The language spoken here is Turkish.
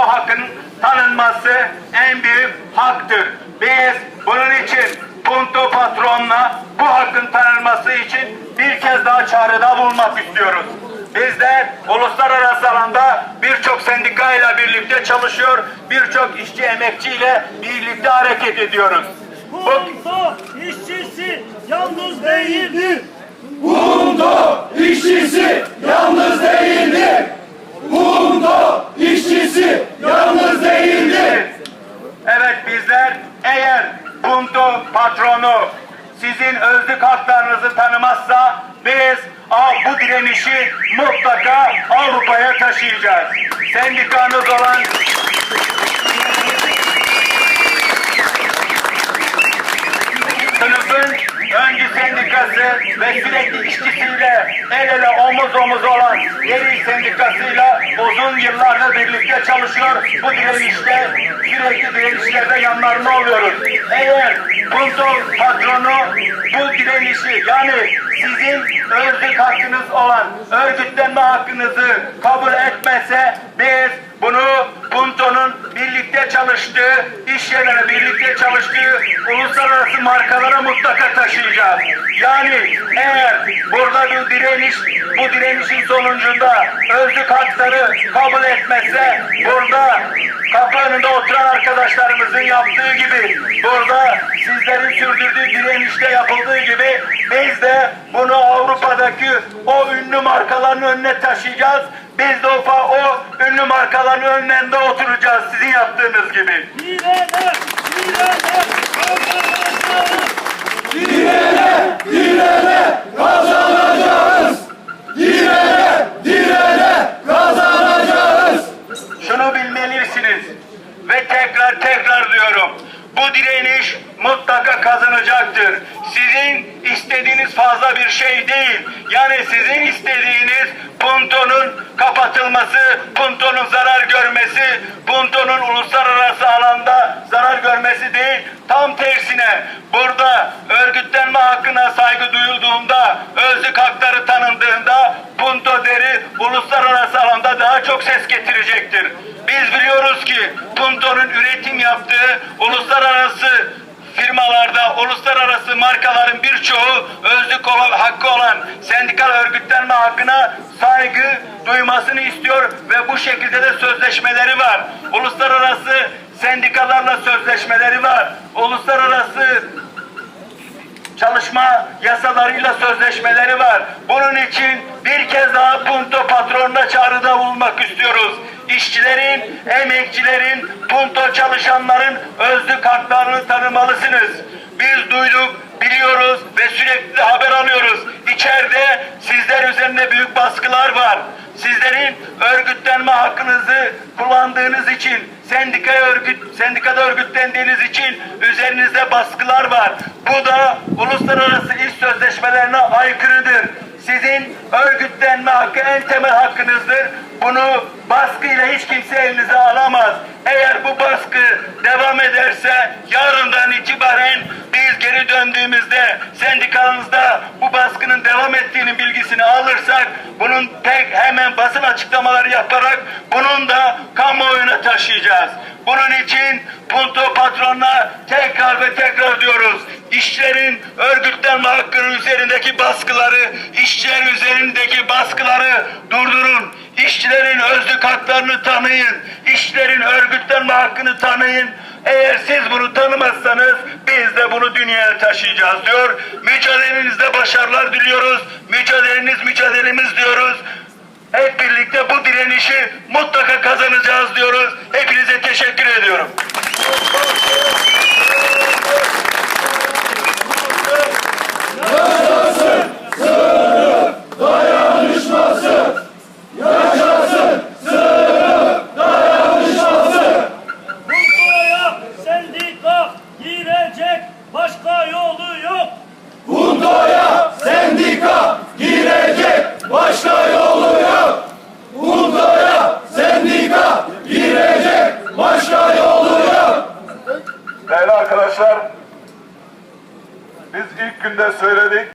bu hakkın tanınması en büyük haktır. Biz bunun için Punto Patron'la bu hakkın tanınması için bir kez daha çağrıda bulunmak istiyoruz. Bizler uluslararası alanda birçok sendikayla birlikte çalışıyor, birçok işçi emekçiyle birlikte hareket ediyoruz. Bu, Punto işçisi yalnız değildir. Punto işçisi yalnız değildir. Punto işçisi yalnız değildir. Evet bizler eğer Punto patronu sizin özlük haklarınızı tanımazsa biz bu direnişi mutlaka Avrupa'ya taşıyacağız. Sendikanız olan sınıfın öncü sendikası ve sürekli işçisiyle el ele omuz omuz olan yeni sendikasıyla uzun yıllardır birlikte çalışıyor. Bu direnişte sürekli direnişlerde yanlarında oluyoruz. Eğer Punto patronu bu direnişi yani sizin özlük hakkınız olan örgütlenme hakkınızı kabul etmese biz bunu Punto'nun birlikte çalıştığı, iş yerlerine birlikte çalıştığı uluslararası markalara mutlaka taşıyacağız. Yani eğer burada bir direniş, bu direnişin sonucunda özlük hakları kabul etmezse burada kapı önünde oturan arkadaşlarımızın yaptığı gibi burada sizlerin sürdürdüğü direnişte yapıldığı gibi biz de bunu Avrupa'daki o ünlü markaların önüne taşıyacağız. Biz de o, o ünlü markaların önlerinde oturacağız sizin yaptığınız gibi. Direne, direne, kazanacağız. Direne, direne kazanacağız. Direne, direne kazanacağız. Şunu bilmelisiniz ve tekrar tekrar diyorum. Bu direniş mutlaka kazanacaktır. Sizin istediğiniz fazla bir şey değil. Yani sizin istediğiniz Punto'nun kapatılması, Punto'nun zarar görmesi, Punto'nun uluslararası alanda görmesi değil. Tam tersine burada örgütlenme hakkına saygı duyulduğunda, özlük hakları tanındığında Punto deri uluslararası alanda daha çok ses getirecektir. Biz biliyoruz ki Punto'nun üretim yaptığı uluslararası firmalarda, uluslararası markaların birçoğu özlük hakkı olan sendikal örgütlenme hakkına saygı duymasını istiyor ve bu şekilde de sözleşmeleri var. Uluslararası sendikalarla sözleşmeleri var. Uluslararası çalışma yasalarıyla sözleşmeleri var. Bunun için bir kez daha Punto patronuna çağrıda bulunmak istiyoruz. İşçilerin, emekçilerin, Punto çalışanların özlük haklarını tanımalısınız. Biz duyduk, biliyoruz ve sürekli haber alıyoruz. İçeride sizler üzerinde büyük baskılar var. Sizlerin örgütlenme hakkınızı kullandığınız için, sendika örgüt, sendikada örgütlendiğiniz için üzerinizde baskılar var. Bu da uluslararası iş sözleşmelerine aykırıdır. Sizin örgütlenme hakkı en temel hakkınızdır. Bunu baskıyla hiç kimse elinize alamaz. Eğer bu baskı devam ederse yarından itibaren biz geri döndüğümüzde sendikanızda bu baskının devam ettiğinin bilgisini alırsak bunun tek hemen basın açıklamaları yaparak bunun da kamuoyuna taşıyacağız. Bunun için Punto patronuna tekrar ve tekrar diyoruz. İşçilerin örgütlenme hakkının üzerindeki baskıları, işçiler üzerindeki baskıları durdurun. İşçilerin özlük haklarını tanıyın. İşçilerin örgütlenme hakkını tanıyın. Eğer siz bunu tanımazsanız biz de bunu dünyaya taşıyacağız diyor. Mücadelenizde başarılar diliyoruz. Mücadeleniz mücadelemiz diyoruz. Hep birlikte bu direnişi mutlaka kazanacağız diyoruz. Hepinize teşekkür ediyorum. Başka yolu yok. Bundoya sendika girecek. Başka yolu yok. Bundoya sendika girecek. Başka yolu yok. Değerli arkadaşlar, biz ilk günde söyledik.